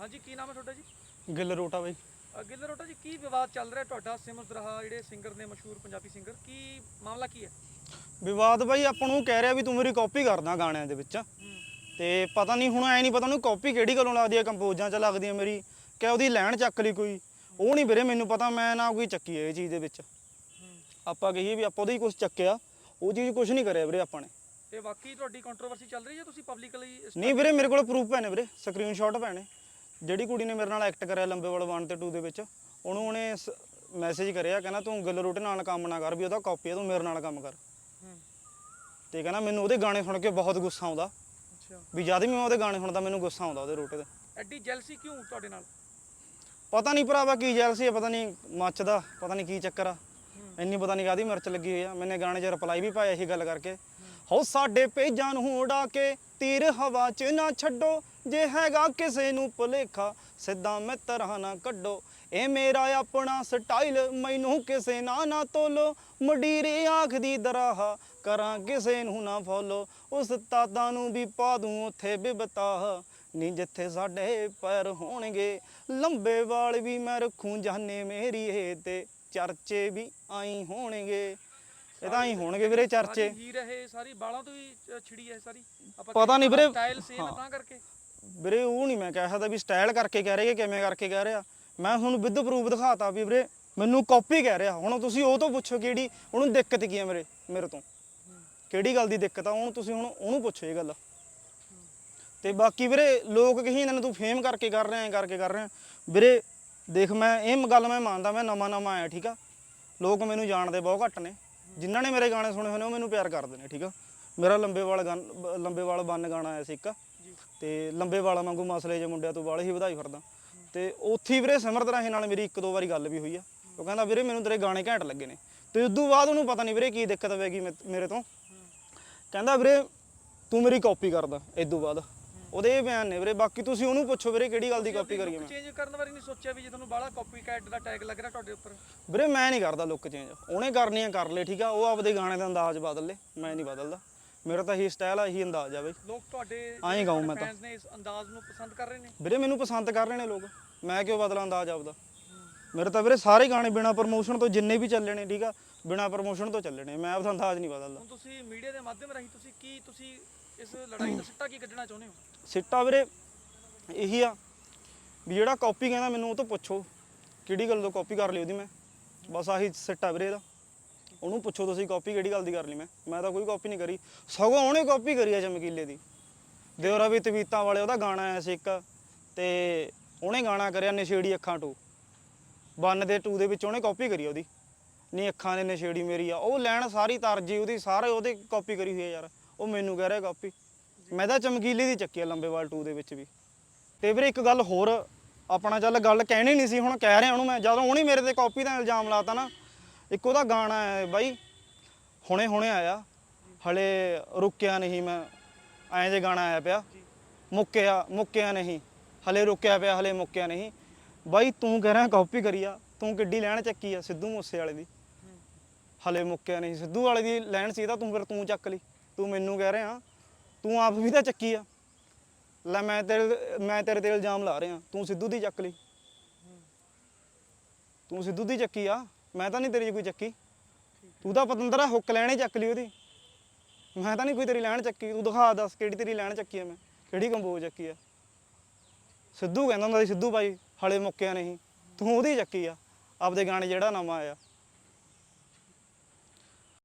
ਹਾਂਜੀ ਕੀ ਨਾਮ ਹੈ ਤੁਹਾਡਾ ਜੀ? ਗਿੱਲ ਰੋਟਾ ਬਾਈ। ਅ, ਗਿੱਲ ਰੋਟਾ ਜੀ ਕੀ ਵਿਵਾਦ ਚੱਲ ਰਿਹਾ ਤੁਹਾਡਾ ਸਿਮਰਤ ਰਹਾ ਜਿਹੜੇ ਸਿੰਗਰ ਨੇ ਮਸ਼ਹੂਰ ਪੰਜਾਬੀ ਸਿੰਗਰ ਕੀ ਮਾਮਲਾ ਕੀ ਹੈ? ਵਿਵਾਦ ਬਾਈ ਆਪਾਂ ਨੂੰ ਕਹਿ ਰਿਹਾ ਵੀ ਤੂੰ ਮੇਰੀ ਕਾਪੀ ਕਰਦਾ ਗਾਣਿਆਂ ਦੇ ਵਿੱਚ। ਤੇ ਪਤਾ ਨਹੀਂ ਹੁਣ ਐ ਨਹੀਂ ਪਤਾ ਉਹਨੂੰ ਕਾਪੀ ਕਿਹੜੀ ਗੱਲੋਂ ਲੱਗਦੀ ਹੈ ਕੰਪੋਜ਼ਾਂ 'ਚ ਲੱਗਦੀ ਹੈ ਮੇਰੀ ਕਿ ਉਹਦੀ ਲੈਣ ਚੱਕ ਲਈ ਕੋਈ। ਉਹ ਨਹੀਂ ਵੀਰੇ ਮੈਨੂੰ ਪਤਾ ਮੈਂ ਨਾ ਕੋਈ ਚੱਕੀ ਹੈ ਇਹ ਚੀਜ਼ ਦੇ ਵਿੱਚ। ਆਪਾਂ ਕਹੀਏ ਵੀ ਆਪਾਂ ਉਹਦੇ ਹੀ ਕੁਝ ਚੱਕਿਆ ਉਹ ਚੀਜ਼ ਕੁਝ ਨਹੀਂ ਕਰਿਆ ਵੀਰੇ ਆਪਾਂ ਨੇ। ਤੇ ਬਾਕੀ ਤੁਹਾਡੀ ਕੰਟਰੋਵਰਸੀ ਚੱਲ ਰਹੀ ਹੈ ਤੁਸੀਂ ਪਬਲਿਕਲੀ ਨਹੀਂ ਵੀਰੇ ਮੇਰੇ ਕੋਲ ਪ੍ਰੂਫ ਪਏ ਨੇ ਵੀਰੇ ਸਕਰੀਨਸ਼ਾਟ ਪਏ ਨੇ ਜਿਹੜੀ ਕੁੜੀ ਨੇ ਮੇਰੇ ਨਾਲ ਐਕਟ ਕਰਿਆ ਲੰਬੇਵਾਲ 1 ਤੇ 2 ਦੇ ਵਿੱਚ ਉਹਨੂੰ ਉਹਨੇ ਮੈਸੇਜ ਕਰਿਆ ਕਹਿੰਦਾ ਤੂੰ ਗਿੱਲ ਰੋਟੇ ਨਾਲ ਕੰਮ ਨਾ ਕਰ ਵੀ ਉਹਦਾ ਕਾਪੀ ਹੈ ਤੂੰ ਮੇਰੇ ਨਾਲ ਕੰਮ ਕਰ। ਤੇ ਕਹਿੰਦਾ ਮੈਨੂੰ ਉਹਦੇ ਗਾਣੇ ਸੁਣ ਕੇ ਬਹੁਤ ਗੁੱਸਾ ਆਉਂਦਾ। ਅੱਛਾ। ਵੀ ਜਦ ਵੀ ਮੈਂ ਉਹਦੇ ਗਾਣੇ ਸੁਣਦਾ ਮੈਨੂੰ ਗੁੱਸਾ ਆਉਂਦਾ ਉਹਦੇ ਰੋਟੇ ਤੇ। ਐਡੀ ਜੈਲਸੀ ਕਿਉਂ ਤੁਹਾਡੇ ਨਾਲ? ਪਤਾ ਨਹੀਂ ਭਰਾਵਾ ਕੀ ਜੈਲਸੀ ਹੈ ਪਤਾ ਨਹੀਂ ਮੱਚਦਾ ਪਤਾ ਨਹੀਂ ਕੀ ਚੱਕਰ ਆ। ਇੰਨੀ ਪਤਾ ਨਹੀਂ ਕਾਦੀ ਮਿਰਚ ਲੱਗੀ ਹੋਈ ਆ। ਮੈਨੇ ਗਾਣੇ 'ਚ ਰਿਪਲਾਈ ਵੀ ਪਾਇਆ ਇਹੀ ਗੱਲ ਕਰਕੇ। ਹੋ ਸਾਡੇ ਪੇਜਾਂ ਨੂੰ ਉਡਾ ਕੇ ਤੀਰ ਹਵਾ 'ਚ ਨਾ ਛੱਡੋ, ਜੇ ਹੈਗਾ ਕਿਸੇ ਨੂੰ ਭੁਲੇਖਾ, ਸਿੱਧਾ ਮੈਂ ਤਰ੍ਹਾਂ ਨਾ ਕੱਢੋ। ਇਹ ਮੇਰਾ ਆਪਣਾ ਸਟਾਈਲ, ਮੈਨੂੰ ਕਿਸੇ ਨਾ ਨਾ ਤੋਲੋ। ਮਡੀਰੇ ਆਖਦੀ ਦਰਾਹ, ਕਰਾਂ ਕਿਸੇ ਨੂੰ ਨਾ ਫੋਲੋ। ਉਸ ਤਾਦਾਂ ਨੂੰ ਵੀ ਪਾ ਦੂੰ ਉੱਥੇ ਬਿਬਤਾ ਨੀ ਜਿੱਥੇ ਸਾਡੇ ਪੈਰ ਹੋਣਗੇ, ਲੰਬੇ ਵਾਲ ਵੀ ਮੈਂ ਰੱਖੂੰ ਜਾਨੇ ਮੇਰੀ ਏ ਤੇ। ਚਰਚੇ ਵੀ ਆਈ ਹੋਣਗੇ। ਇਹ ਤਾਂ ਆਈ ਹੋਣਗੇ ਵੀਰੇ ਚਰਚੇ। ਹੀਰ ਇਹ ਸਾਰੀ ਬਾਲਾਂ ਤੋਂ ਵੀ ਅ, ਛਿੜੀ ਹੈ ਸਾਰੀ। ਪਤਾ ਨਹੀਂ ਵੀਰੇ। ਸਟਾਈਲ ਸੇਮ ਹਾਂ। ਤਾਂ ਕਰਕੇ। ਵੀਰੇ ਉਹ ਨਹੀਂ ਮੈਂ ਕਹਿ ਸਕਦਾ ਵੀ ਸਟਾਈਲ ਕਰਕੇ ਕਹਿ ਰਹੇ ਕਿ ਕਿਵੇਂ ਕਰਕੇ ਕਹਿ ਰਿਹਾ। ਮੈਂ ਤੁਹਾਨੂੰ ਵਿਦ ਪ੍ਰੂਫ ਦਿਖਾਤਾ ਵੀ ਵੀਰੇ ਮੈਨੂੰ ਕਾਪੀ ਕਹਿ ਰਿਹਾ। ਹੁਣ ਤੁਸੀਂ ਉਹ ਤੋਂ ਪੁੱਛੋ ਕਿਹੜੀ ਉਹਨੂੰ ਦਿੱਕਤ ਕੀ ਹੈ ਮੇਰੇ ਮੇਰੇ ਤੋਂ। ਕਿਹੜੀ ਗੱਲ ਦੀ ਦਿੱਕਤ ਆ ਉਹਨੂੰ ਤੁਸੀਂ ਹੁਣ ਉਹਨੂੰ ਪੁੱਛੋ ਇਹ ਗੱਲ। ਤੇ ਬਾਕੀ ਵੀਰੇ ਲੋਕ ਕਹੀ ਇਹਨਾਂ ਨੂੰ ਤੂੰ ਫੇਮ ਕਰਕੇ ਕਰ ਰਿਹਾ ਐ ਕਰਕੇ ਕਰ ਰਿਹਾ। ਵੀਰੇ ਦੇਖ ਮੈਂ ਇਹ ਗੱਲ ਮੈਂ ਮੰਨਦਾ ਮੈਂ ਨਵਾਂ ਨਵਾਂ ਆਇਆ ਠੀਕ ਆ। ਲੋਕ ਮੈਨੂੰ ਜਾਣਦੇ ਬਹੁਤ ਘੱਟ ਨੇ। ਜਿਨ੍ਹਾਂ ਨੇ ਮੇਰੇ ਗਾਣੇ ਸੁਣੇ ਨੇ ਉਹ ਮੈਨੂੰ ਪਿਆਰ ਕਰਦੇ ਨੇ ਠੀਕ ਆ? ਮੇਰਾ ਲੰਬੇ ਵਾਲ ਲੰਬੇ ਵਾਲ ਬੰਨ ਗਾਣਾ ਆਇਆ ਸੀ ਇੱਕ। ਤੇ ਲੰਬੇ ਵਾਲਾਂ ਵਾਂਗੂ ਮਸਲੇ ਜੇ ਮੁੰਡਿਆਂ ਤੋਂ ਵਾਲੇ ਹੀ ਵਧਾਈ ਫਿਰਦਾ। ਤੇ ਉੱਥੇ ਵੀਰੇ ਸਿਮਰਤ ਰਾਹੀ ਨਾਲ ਮੇਰੀ ਇੱਕ ਦੋ ਵਾਰੀ ਗੱਲ ਵੀ ਹੋਈ ਆ। ਉਹ ਕਹਿੰਦਾ ਵੀਰੇ ਮੈਨੂੰ ਤੇਰੇ ਗਾਣੇ ਘੈਂਟ ਲੱਗੇ ਨੇ। ਤੇ ਉਦੋਂ ਬਾਅਦ ਉਹਨੂੰ ਪਤਾ ਨਹੀਂ ਵੀਰੇ ਕੀ ਦਿੱਕਤ ਪਵੇਗੀ ਮੇਰੇ ਤੋਂ। ਕਹਿੰਦਾ ਵੀਰੇ ਤੂੰ ਮੇਰੀ ਕਾਪੀ ਕਰਦਾ ਇਦੋਂ ਬਾਅਦ। ਉਹਦੇ ਇਹ ਬਿਆਨ ਨੇ ਵੀਰੇ ਬਾਕੀ ਤੁਸੀਂ ਉਹਨੂੰ ਪੁੱਛੋ ਵੀਰੇ ਕਿਹੜੀ ਗੱਲ ਦੀ ਕਾਪੀ ਕਰੀਏ ਮੈਂ। ਚੇਂਜ ਕਰਨ ਬਾਰੇ ਨਹੀਂ ਸੋਚਿਆ ਵੀ ਜੇ ਤੁਹਾਨੂੰ ਬਾਹਲਾ ਕਾਪੀ ਕੈਟ ਦਾ ਟੈਗ ਲੱਗ ਰਿਹਾ ਤੁਹਾਡੇ ਉੱਪਰ। ਵੀਰੇ ਮੈਂ ਨਹੀਂ ਕਰਦਾ ਲੁੱਕ ਚੇਂਜ ਉਹਨੇ ਕਰਨੀ ਆ ਕਰ ਲੈ ਠੀਕ ਆ? ਉਹ ਆਪਦੇ ਗਾਣੇ ਦਾ ਅੰਦਾਜ਼ ਬਦਲ ਲੈ। ਮੈਂ ਨਹੀਂ ਬਦਲਦਾ। ਮੇਰਾ ਤਾਂ ਇਹੀ ਸਟਾਈਲ ਆ ਇਹੀ ਅੰਦਾਜ਼ ਆ ਬਈ। ਲੋਕ ਤੁਹਾਡੇ ਆਏਂ ਗਾਊਂ ਮੈਂ ਤਾਂ। ਨੇ ਇਸ ਅੰਦਾਜ਼ ਨੂੰ ਪਸੰਦ ਕਰ ਰਹੇ ਨੇ? ਵੀਰੇ ਮੈਨੂੰ ਪਸੰਦ ਕਰ ਰਹੇ ਨੇ ਲੋਕ। ਮੈਂ ਕਿਉਂ ਬਦਲਾਂ ਅੰਦਾਜ਼ ਆਪਦਾ? ਮੇਰੇ ਤਾਂ ਵੀਰੇ ਸਾਰੇ ਗਾਣੇ ਬਿਨਾ ਪ੍ਰਮੋਸ਼ਨ ਤੋਂ ਜਿੰਨੇ ਵੀ ਚੱਲੇ ਨੇ ਠੀਕ ਆ? ਬਿਨਾ ਪ੍ਰਮੋਸ਼ਨ ਤੋਂ ਚੱਲੇ ਨੇ। ਮੈਂ ਆਪਦਾ ਅੰਦਾਜ਼ ਨਹੀਂ ਬਦਲਦਾ। ਹੁਣ ਤੁਸੀਂ ਮੀਡੀਆ ਦੇ ਮਾਧਿਅਮ ਰਾਹੀਂ ਤੁਸੀਂ ਕੀ ਤੁਸੀਂ ਇਸ ਲੜਾਈ ਦਾ ਸਿੱਟਾ ਕੀ ਕੱਢਣਾ ਚਾਹੁੰਦੇ ਹੋ? ਸਿੱਟਾ ਵੀਰੇ, ਇਹੀ ਆ ਵੀ ਜਿਹੜਾ ਕਾਪੀ ਕਹਿੰਦਾ ਮੈਨੂੰ, ਉਹ ਤੋਂ ਪੁੱਛੋ ਕਿਹੜੀ ਗੱਲ ਤੋਂ ਕਾਪੀ ਕਰ ਲਈ ਉਹਦੀ ਮੈਂ। ਬਸ ਆਹੀ ਸਿੱਟਾ ਵੀਰੇ ਇਹਦਾ। ਉਹਨੂੰ ਪੁੱਛੋ ਤੁਸੀਂ ਕਾਪੀ ਕਿਹੜੀ ਗੱਲ ਦੀ ਕਰ ਲਈ ਮੈਂ। ਮੈਂ ਤਾਂ ਕੋਈ ਕਾਪੀ ਨਹੀਂ ਕਰੀ। ਸਗੋਂ ਉਹਨੇ ਕਾਪੀ ਕਰੀ ਆ ਚਮਕੀਲੇ ਦੀ। ਦਿਓਰਾ ਵੀ ਤਵੀਤਾਂ ਵਾਲੇ, ਉਹਦਾ ਗਾਣਾ ਆਇਆ ਸੀ ਇੱਕ, ਤੇ ਉਹਨੇ ਗਾਣਾ ਕਰਿਆ ਨਸ਼ੇੜੀ ਅੱਖਾਂ ਟੂ ਵਨ ਦੇ 2 ਦੇ ਵਿੱਚ ਉਹਨੇ ਕਾਪੀ ਕਰੀ ਉਹਦੀ। ਨਹੀਂ ਅੱਖਾਂ ਦੇ ਨਸ਼ੇੜੀ ਮੇਰੀ ਆ। ਉਹ ਲੈਣ ਸਾਰੀ ਤਰਜੀ ਉਹਦੀ, ਸਾਰੇ ਉਹਦੇ ਕਾਪੀ ਕਰੀ ਹੋਈ ਆ ਯਾਰ। ਉਹ ਮੈਨੂੰ ਕਹਿ ਰਿਹਾ ਕਾਪੀ ਮੈਂ ਤਾਂ ਚਮਕੀਲੇ ਦੀ ਚੱਕੀ ਆ ਲੰਬੇਵਾਲ 2 ਦੇ ਵਿੱਚ ਵੀ। ਤੇ ਵੀਰੇ ਇੱਕ ਗੱਲ ਹੋਰ, ਆਪਣਾ ਚੱਲ ਗੱਲ ਕਹਿਣੀ ਨਹੀਂ ਸੀ, ਹੁਣ ਕਹਿ ਰਿਹਾ ਉਹਨੂੰ ਮੈਂ, ਜਦੋਂ ਉਹਨੇ ਮੇਰੇ ਤੇ ਕਾਪੀ ਦਾ ਇਲਜ਼ਾਮ ਲਾਤਾ ਨਾ, ਇੱਕ ਉਹਦਾ ਗਾਣਾ ਹੈ ਬਾਈ, ਹੁਣੇ ਹੁਣੇ ਆਇਆ, ਹਲੇ ਰੁਕਿਆ ਨਹੀਂ ਮੈਂ, ਐਂ ਜੇ ਗਾਣਾ ਆਇਆ ਪਿਆ, ਮੁੱਕਿਆ ਮੁੱਕਿਆ ਨਹੀਂ, ਹਲੇ ਰੁਕਿਆ ਪਿਆ, ਹਲੇ ਮੁੱਕਿਆ ਨਹੀਂ। ਬਾਈ ਤੂੰ ਕਹਿ ਰਿਹਾ ਕਾਪੀ ਕਰੀ ਆ, ਤੂੰ ਕਿੱਡੀ ਲੈਣ ਚੱਕੀ ਆ, ਸਿੱਧੂ ਮੂਸੇ ਵਾਲੇ ਦੀ। ਹਲੇ ਮੁੱਕਿਆ ਨਹੀਂ, ਸਿੱਧੂ ਵਾਲੇ ਦੀ ਲੈਣ ਸੀ ਤਾਂ ਤੂੰ ਫਿਰ ਤੂੰ ਚੱਕ ਲਈ, ਤੂੰ ਮੈਨੂੰ ਕਹਿ ਰਿਹਾ ਤੂੰ ਆਪ ਵੀ ਤਾਂ ਚੱਕੀ ਆ। ਲੈ ਮੈਂ ਤੇਰੇ ਮੈਂ ਤੇਰੇ ਤੇ ਇਲਜ਼ਾਮ ਲਾ ਰਿਹਾ। ਤੂੰ ਸਿੱਧੂ ਦੀ ਚੱਕ ਲਈ। ਤੂੰ ਸਿੱਧੂ ਦੀ ਚੱਕੀ ਆ। ਮੈਂ ਤਾਂ ਨਹੀਂ ਤੇਰੀ ਕੋਈ ਚੱਕੀ। ਤੂੰ ਤਾਂ ਪਤੰਦਰਾ ਹੁੱਕ ਲੈਣੇ ਚੱਕ ਲਈ ਉਹਦੀ। ਮੈਂ ਤਾਂ ਨਹੀਂ ਕੋਈ ਤੇਰੀ ਲੈਣ ਚੱਕੀ। ਤੂੰ ਦਿਖਾ ਦੱਸ ਕਿਹੜੀ ਤੇਰੀ ਲੈਣ ਚੱਕੀ ਆ ਮੈਂ। ਕਿਹੜੀ ਕੰਬੋਜ ਚੱਕੀ ਆ। ਸਿੱਧੂ ਕਹਿੰਦਾ ਹੁੰਦਾ ਸੀ, ਸਿੱਧੂ ਭਾਈ ਹਲੇ ਮੁੱਕਿਆ ਨਹੀਂ। ਤੂੰ ਉਹਦੀ ਚੱਕੀ ਆ। ਆਪਦੇ ਗਾਣੇ ਜਿਹੜਾ ਨਵਾਂ ਆਇਆ।